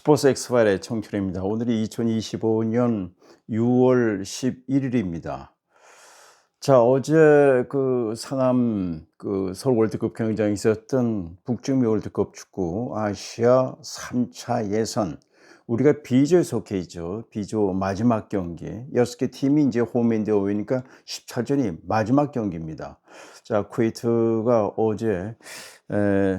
스포츠 엑스파일의 청춘입니다. 오늘이 2025년 6월 11일입니다. 자, 어제 그 상암 그 서울 월드컵 경기장에 있었던 북중미 월드컵 축구 아시아 3차 예선 우리가 B조에 속해 있죠. B조 마지막 경기. 6개 팀이 이제 홈앤드 어웨이니까 10차전이 마지막 경기입니다. 자, 쿠웨이트가 어제 에,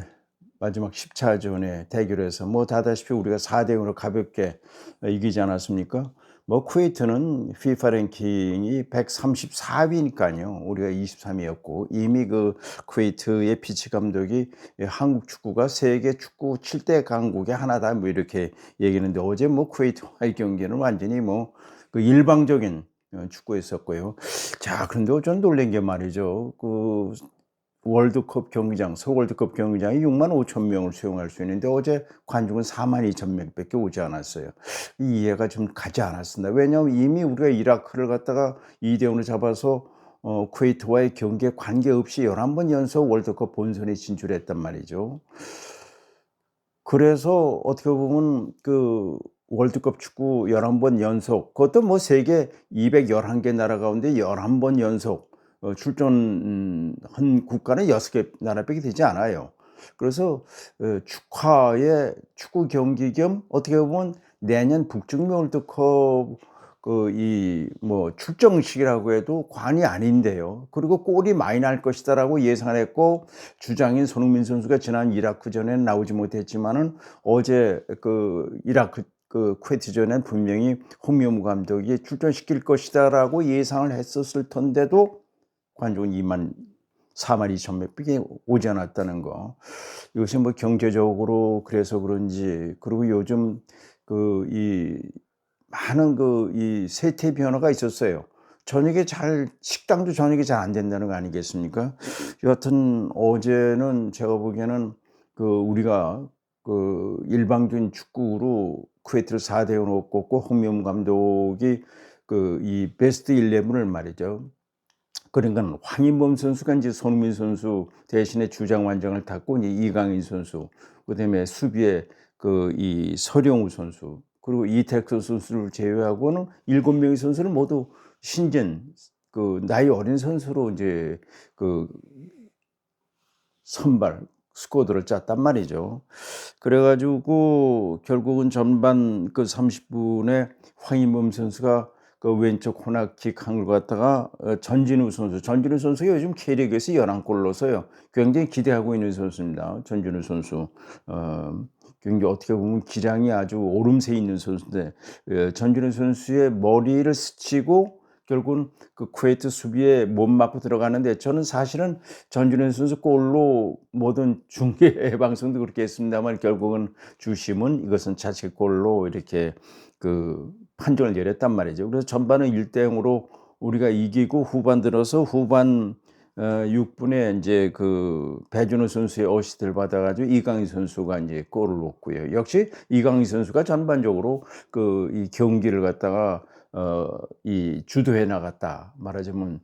마지막 10차전에 대결해서 뭐 다다시피 우리가 4대 0으로 가볍게 이기지 않았습니까? 뭐 쿠웨이트는 FIFA 랭킹이 134위니까요. 우리가 23위였고 이미 그 쿠웨이트의 피치 감독이 한국 축구가 세계 축구 7대 강국의 하나다 뭐 이렇게 얘기했는데 어제 뭐 쿠웨이트와의 경기는 완전히 뭐 그 일방적인 어, 축구였었고요. 자, 그런데 좀 놀란 게 말이죠. 그 월드컵 경기장, 서울 월드컵 경기장이 6만 5천 명을 수용할 수 있는데 어제 관중은 4만 2천 명밖에 오지 않았어요. 이 이해가 좀 가지 않았습니다. 왜냐하면 이미 우리가 이라크를 갖다가 2대 0으로 잡아서 어, 쿠웨이트와의 경기에 관계없이 11번 연속 월드컵 본선에 진출했단 말이죠. 그래서 어떻게 보면 그 월드컵 축구 11번 연속, 그것도 뭐 세계 211개 나라 가운데 11번 연속 어, 출전한 국가는 여섯 개 나라밖에 되지 않아요. 그래서 어, 축하의 축구 경기 겸 어떻게 보면 내년 북중미 월드컵 그 이 뭐 출정식이라고 해도 관이 아닌데요. 그리고 골이 많이 날 것이다라고 예상을 했고 주장인 손흥민 선수가 지난 이라크전에는 나오지 못했지만은 어제 그 이라크 그 쿠웨이트전엔 분명히 홍명무 감독이 출전시킬 것이다라고 예상을 했었을 텐데도 관중은 2만 4만 2천 몇백이 오지 않았다는 거. 이것이 뭐 경제적으로 그래서 그런지 그리고 요즘 그 이 많은 그 이 세태 변화가 있었어요. 저녁에 잘 식당도 저녁에 잘 안 된다는 거 아니겠습니까? 여하튼 어제는 제가 보기에는 그 우리가 그 일방적인 축구로 쿠웨이트를 4대 0으로 꺾고 홍명 감독이 그 이 베스트 11을 말이죠. 그러니까 황인범 선수가 이제 손흥민 선수 대신에 주장 완장을 탔고 이제 이강인 선수 그다음에 수비에 그 이 서령우 선수 그리고 이택수 선수를 제외하고는 일곱 명의 선수는 모두 신전 그 나이 어린 선수로 이제 그 선발 스쿼드를 짰단 말이죠. 그래가지고 결국은 전반 그 30분에 황인범 선수가 그 왼쪽 코너킥 한걸 갖다가 어, 전진우 선수, 전진우 선수가 요즘 K리그에서 11골 넣어서요. 굉장히 기대하고 있는 선수입니다. 전진우 선수. 어, 굉장히 어떻게 보면 기량이 아주 오름세 있는 선수인데 어, 전진우 선수의 머리를 스치고 결국은 그 쿠웨이트 수비에 못 맞고 들어가는데 저는 사실은 전준현 선수 골로 모든 중계 방송도 그렇게 했습니다만 결국은 주심은 이것은 자책골로 이렇게 그 판정을 내렸단 말이죠. 그래서 전반은 1대 0으로 우리가 이기고 후반 들어서 후반 어 6분에 이제 그 배준호 선수의 어시스트를 받아가지고 이강인 선수가 이제 골을 넣고요. 역시 이강인 선수가 전반적으로 그 이 경기를 갖다가 어 이 주도해 나갔다 말하자면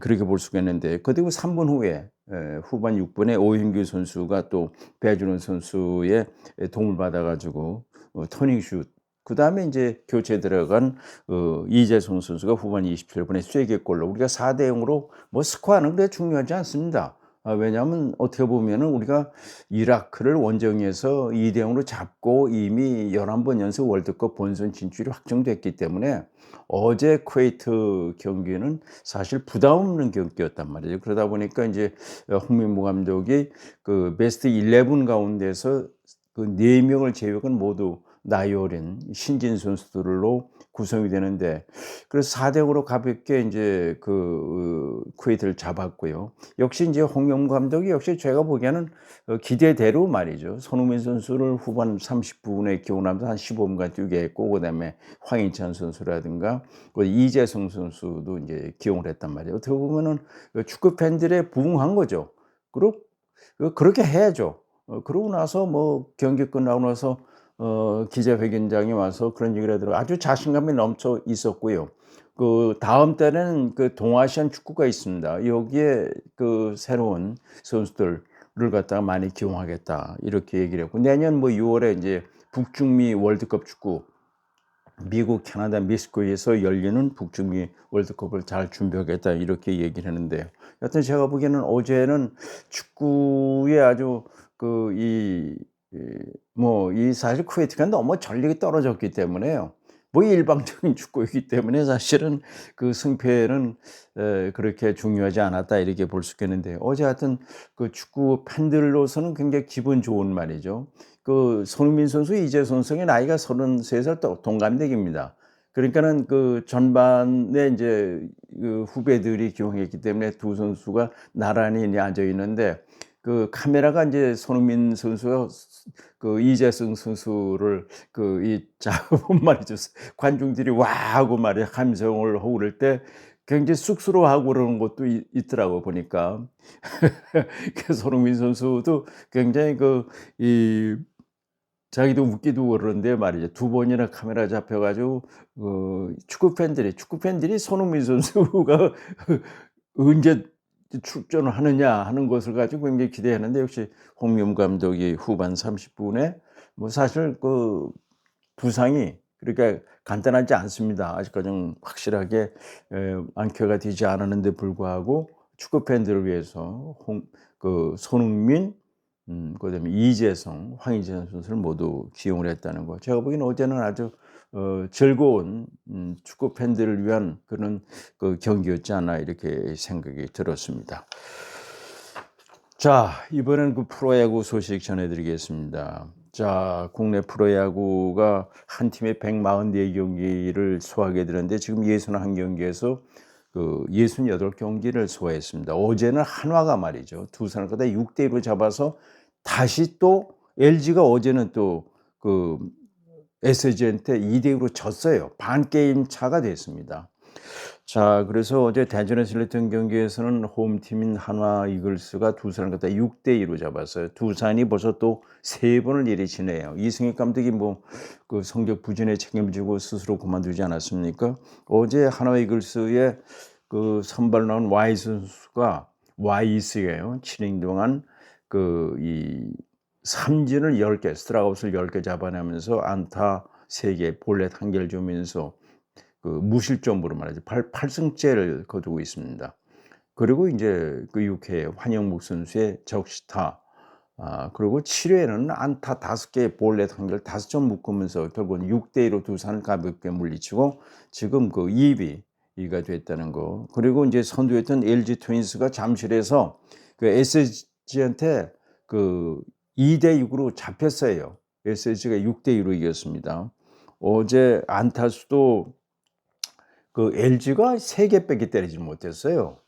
그렇게 볼 수가 있는데 그리고 3분 후에 에, 후반 6분에 오현규 선수가 또 배준호 선수의 도움을 받아가지고 어, 터닝슛 그 다음에 이제 교체 들어간 어, 이재성 선수가 후반 27분에 쐐기골로 우리가 4대 0으로 뭐 스코어는 그래 중요하지 않습니다. 아, 왜냐하면 어떻게 보면은 우리가 이라크를 원정에서 2대 0으로 잡고 이미 11번 연속 월드컵 본선 진출이 확정됐기 때문에 어제 쿠웨이트 경기는 사실 부담 없는 경기였단 말이죠. 그러다 보니까 이제 홍민보 감독이 그 베스트 11 가운데서 그 4명을 제외한 모두 나이 어린 신진 선수들로 구성이 되는데 그래서 4대 0으로 가볍게 이제 그 쿠웨이트를 잡았고요. 역시 이제 홍영 감독이 역시 제가 보기에는 어, 기대대로 말이죠. 손흥민 선수를 후반 30분에 기원하면서 한 15분간 뛰게 했고 그다음에 황인찬 선수라든가 그 이재성 선수도 이제 기용을 했단 말이에요. 어떻게 보면은 그 축구 팬들의 부응한 거죠. 그리고 그렇게 해야죠. 어, 그러고 나서 뭐 경기 끝나고 나서 어, 기자회견장에 와서 그런 얘기를 하더라고요. 아주 자신감이 넘쳐 있었고요. 그 다음 달에는 그 동아시안 축구가 있습니다. 여기에 그 새로운 선수들을 갖다가 많이 기용하겠다 이렇게 얘기를 했고 내년 뭐 6월에 이제 북중미 월드컵 축구 미국, 캐나다, 멕시코에서 열리는 북중미 월드컵을 잘 준비하겠다 이렇게 얘기를 했는데 여튼 제가 보기에는 어제는 축구에 아주 그이 뭐 이 사실 쿠웨이트가 너무 전력이 떨어졌기 때문에요. 뭐 일방적인 축구이기 때문에 사실은 그 승패는 에, 그렇게 중요하지 않았다 이렇게 볼 수 있겠는데 어제 하여튼 그 축구 팬들로서는 굉장히 기분 좋은 말이죠. 그 손흥민 선수, 이재 선수의 나이가 33살 또 동갑내기입니다. 그러니까는 그 전반에 이제 그 후배들이 기용했기 때문에 두 선수가 나란히 앉아 있는데 그 카메라가 이제 손흥민 선수와 그 이재성 선수를 그이 잡은 말이죠. 관중들이 와 하고 말이야 함성을 하고 그럴 때 굉장히 쑥스러워하고 그러는 것도 있, 있더라고 보니까. 그 손흥민 선수도 굉장히 그 이 자기도 웃기도 그러는데 말이죠. 두 번이나 카메라 잡혀가지고 어, 축구 팬들이 축구 팬들이 손흥민 선수가 언제 출전을 하느냐 하는 것을 가지고 굉장히 기대하는데 역시 홍명 감독이 후반 30분에 뭐 사실 그 부상이 그러니까 간단하지 않습니다. 아직까지는 확실하게 안켜가 되지 않았는데 불구하고 축구 팬들을 위해서 홍, 그 손흥민 음, 그다음에 이재성, 황희찬 선수를 모두 기용을 했다는 거. 제가 보기에는 어제는 아주 어, 즐거운 음, 축구 팬들을 위한 그런 그 경기였지 않나 이렇게 생각이 들었습니다. 자, 이번엔 그 프로야구 소식 전해드리겠습니다. 자, 국내 프로야구가 한 팀에 144경기를 소화하게 되는데 지금 61경기에서 그 68경기를 소화했습니다. 어제는 한화가 말이죠. 두산을 거다 6대 1로 잡아서 다시 또 LG가 어제는 또그 SG한테 2대 1로 졌어요. 반 게임 차가 됐습니다. 자, 그래서 어제 대전에서 열렸던 경기에서는 홈팀인 한화 이글스가 두산을 갖다 6대 2로 잡았어요. 두산이 벌써 또 세 번을 내리치네요. 이승엽 감독이 뭐 그 성적 부진에 책임을 지고 스스로 그만두지 않았습니까? 어제 한화 이글스의 그 선발 나온 와이 선수가 와이스예요. 7인 동안 그 이 삼진을 10개, 스트라우스를 10개 잡아내면서 안타 3개, 볼넷 1개를 주면서 그 무실점으로 말하죠. 8, 8승째를 거두고 있습니다. 그리고 이제 그 6회 환영목 선수의 적시타 아, 그리고 7회에는 안타 5개, 볼넷 1개를 5점 묶으면서 결국은 6대2로 두산을 가볍게 물리치고 지금 그 2위 이가 됐다는 거. 그리고 이제 선두였던 LG 트윈스가 잠실에서 그 SSG한테 그 2대 6으로 잡혔어요. SSG가 6대 2로 이겼습니다. 어제 안타수도 그 LG가 3개밖에 때리지 못했어요.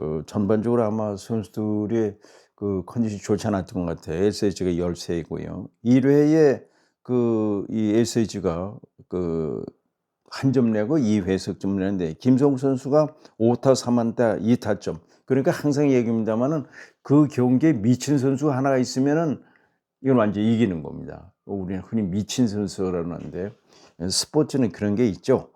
어, 전반적으로 아마 선수들이 그 컨디션이 좋지 않았던 것 같아요. SSG가 13이고요. 1회에 그 이 SSG가 그 한 점 내고 2회 석점 내는데 김성우 선수가 5타 3안타 2타점. 그러니까 항상 얘기합니다만은 그 경기에 미친 선수 하나가 있으면은 이건 완전 이기는 겁니다. 우리는 흔히 미친 선수라는데 스포츠는 그런 게 있죠.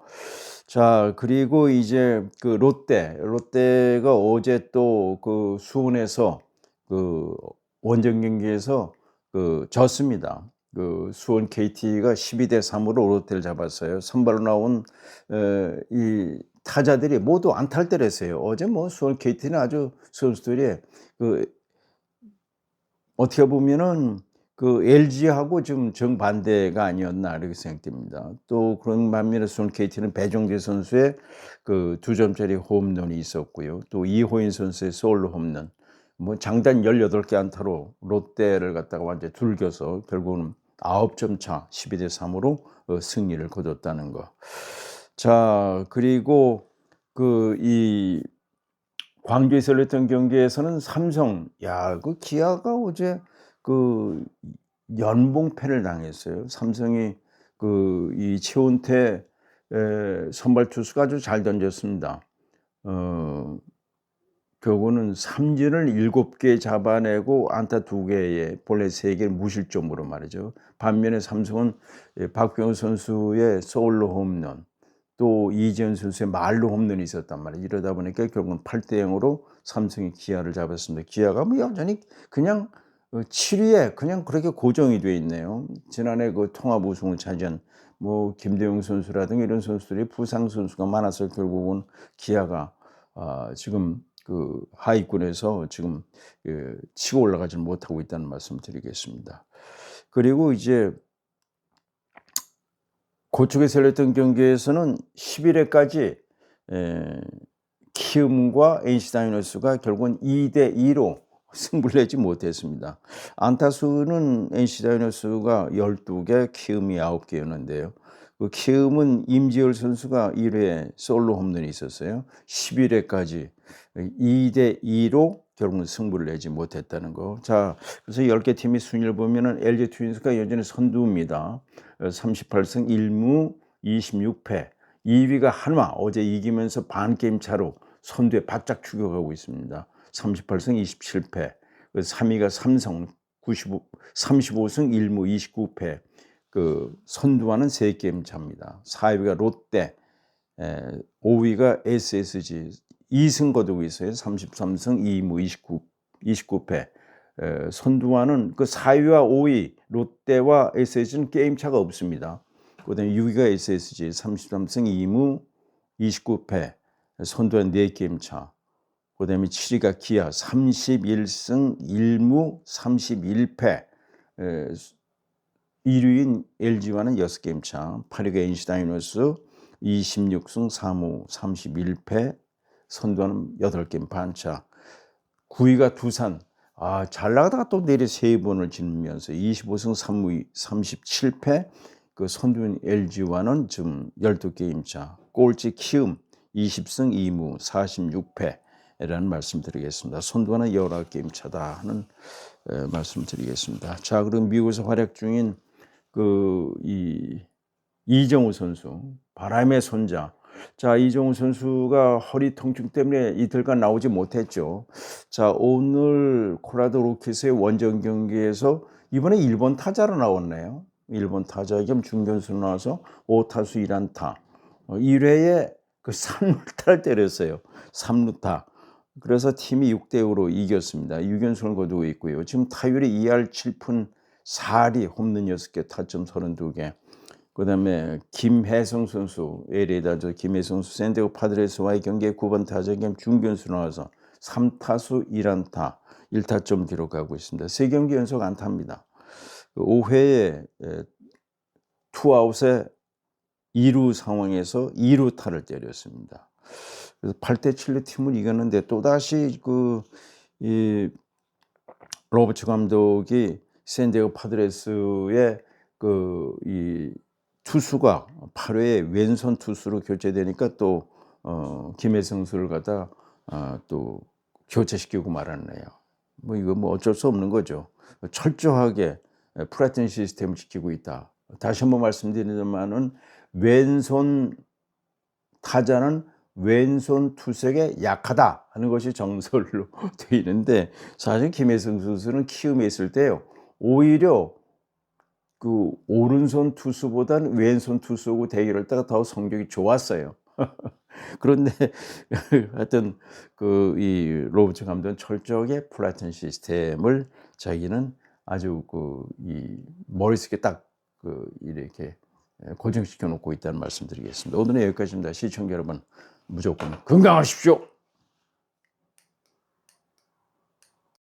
자, 그리고 이제 그 롯데, 롯데가 어제 또 그 수원에서 그 원정 경기에서 그 졌습니다. 그 수원 KT가 12대 3으로 롯데를 잡았어요. 선발로 나온 에, 이 타자들이 모두 안타를 때렸어요. 어제 뭐 수원 KT는 아주 선수들이 그 어떻게 보면은 그 LG하고 좀 정반대가 아니었나 이렇게 생각됩니다. 또 그런 반면에 수원 KT는 배종재 선수의 그 두 점짜리 홈런이 있었고요. 또 이호인 선수의 솔로 홈런. 뭐 장단 18개 안타로 롯데를 갖다가 완전 둘겨서 결국은 9점 차 12대 3으로 어, 승리를 거뒀다는 거. 자, 그리고 그 이 광주에서 열렸던 경기에서는 삼성, 야, 그 기아가 어제 그 연봉패를 당했어요. 삼성이 그 이 최원태 선발 투수가 아주 잘 던졌습니다. 어, 결국은 삼진을 7개 잡아내고 안타 2개에 볼넷 3개를 무실점으로 말이죠. 반면에 삼성은 박병호 선수의 솔로 홈런, 또 이재현 선수의 말로 홈런이 있었단 말이에요. 이러다 보니까 결국은 8대 0으로 삼성이 기아를 잡았습니다. 기아가 뭐 여전히 그냥 어, 7위에 그냥 그렇게 고정이 돼 있네요. 지난해 그 통합 우승을 차지한 뭐 김대용 선수라든가 이런 선수들이 부상 선수가 많아서 결국은 기아가 아, 지금 그 하위권에서 지금 그 치고 올라가지 못하고 있다는 말씀 드리겠습니다. 그리고 이제 고축에서 열렸던 경기에서는 11회까지 에, 키움과 NC 다이노스가 결국은 2대 2로 승부를 내지 못했습니다. 안타수는 NC 다이노스가 12개, 키움이 9개였는데요. 그 키움은 임지열 선수가 1회 솔로 홈런이 있었어요. 11회까지 2대 2로 결국은 승부를 내지 못했다는 거. 자, 그래서 10개 팀의 순위를 보면은 LG 트윈스가 여전히 선두입니다. 38승 1무 26패. 2위가 한화 어제 이기면서 반 게임 차로 선두에 바짝 추격하고 있습니다. 38승 27패. 3위가 삼성 95, 35승 1무 29패. 그 선두와는 3게임 차입니다. 4위가 롯데, 에, 5위가 SSG 2승 거두고 있어요. 33승 2무 29, 29패. 에, 선두와는 그 4위와 5위 롯데와 SSG는 게임 차가 없습니다. 그다음에 6위가 SSG 33승 2무 29패. 선두와 4게임 차. 그 다음에 7위가 기아 31승 1무 31패. 에, 1위인 LG와는 6게임 차. 8위가 NC 다이노스 26승 3무 31패. 선두와는 8게임 반차. 9위가 두산. 아, 잘 나가다가 또 내리 세 번을 지면서 25승 3무 37패. 그 선두인 LG와는 지금 12게임 차. 꼴찌 키움 20승 2무 46패 라는 말씀 드리겠습니다. 선두와는 19게임 차다 하는 에, 말씀 드리겠습니다. 자, 그럼 미국에서 활약 중인 그 이 이정우 선수, 바람의 손자. 자, 이정우 선수가 허리 통증 때문에 이틀간 나오지 못했죠. 자, 오늘 코라도 로켓의 원정 경기에서 이번에 일본 타자로 나왔네요. 일본 타자 겸 중견수로 나와서 5타수 1안타. 1회에 그 3루타를 때렸어요. 3루타. 그래서 팀이 6대 5로 이겼습니다. 6연승을 거두고 있고요. 지금 타율이 2할 7푼 4리 홈런 6개, 타점 32개. 그다음에 김혜성 선수, LA다저 김혜성 선수 샌디고 파드레스와의 경기에 9번 타자 겸 중견수 나와서 3타수 1안타, 1타점 기록하고 있습니다. 세 경기 연속 안타입니다. 5회에 투아웃에 2루 상황에서 2루타를 때렸습니다. 그래서 8대 7로 팀을 이겼는데 또다시 그 이 로버츠 감독이 샌디에고 파드레스의 그 이 투수가 8회에 왼손 투수로 교체되니까 또 어, 김혜성 선수를 갖다 아, 또 교체시키고 말았네요. 뭐 이거 뭐 어쩔 수 없는 거죠. 철저하게 프라이튼 시스템을 지키고 있다. 다시 한번 말씀드리지만은 왼손 타자는 왼손 투석에 약하다 하는 것이 정설로 되어 있는데 사실 김혜성 선수는 키움에 있을 때요 오히려 그 오른손 투수보다는 왼손 투수하고 대결할 때가 더 성적이 좋았어요. 그런데 하여튼 그 이 로버츠 감독은 철저하게 플라톤 시스템을 자기는 아주 그 이 머릿속에 딱 그 이렇게 고정시켜 놓고 있다는 말씀드리겠습니다. 오늘은 여기까지입니다. 시청자 여러분 무조건 건강하십시오.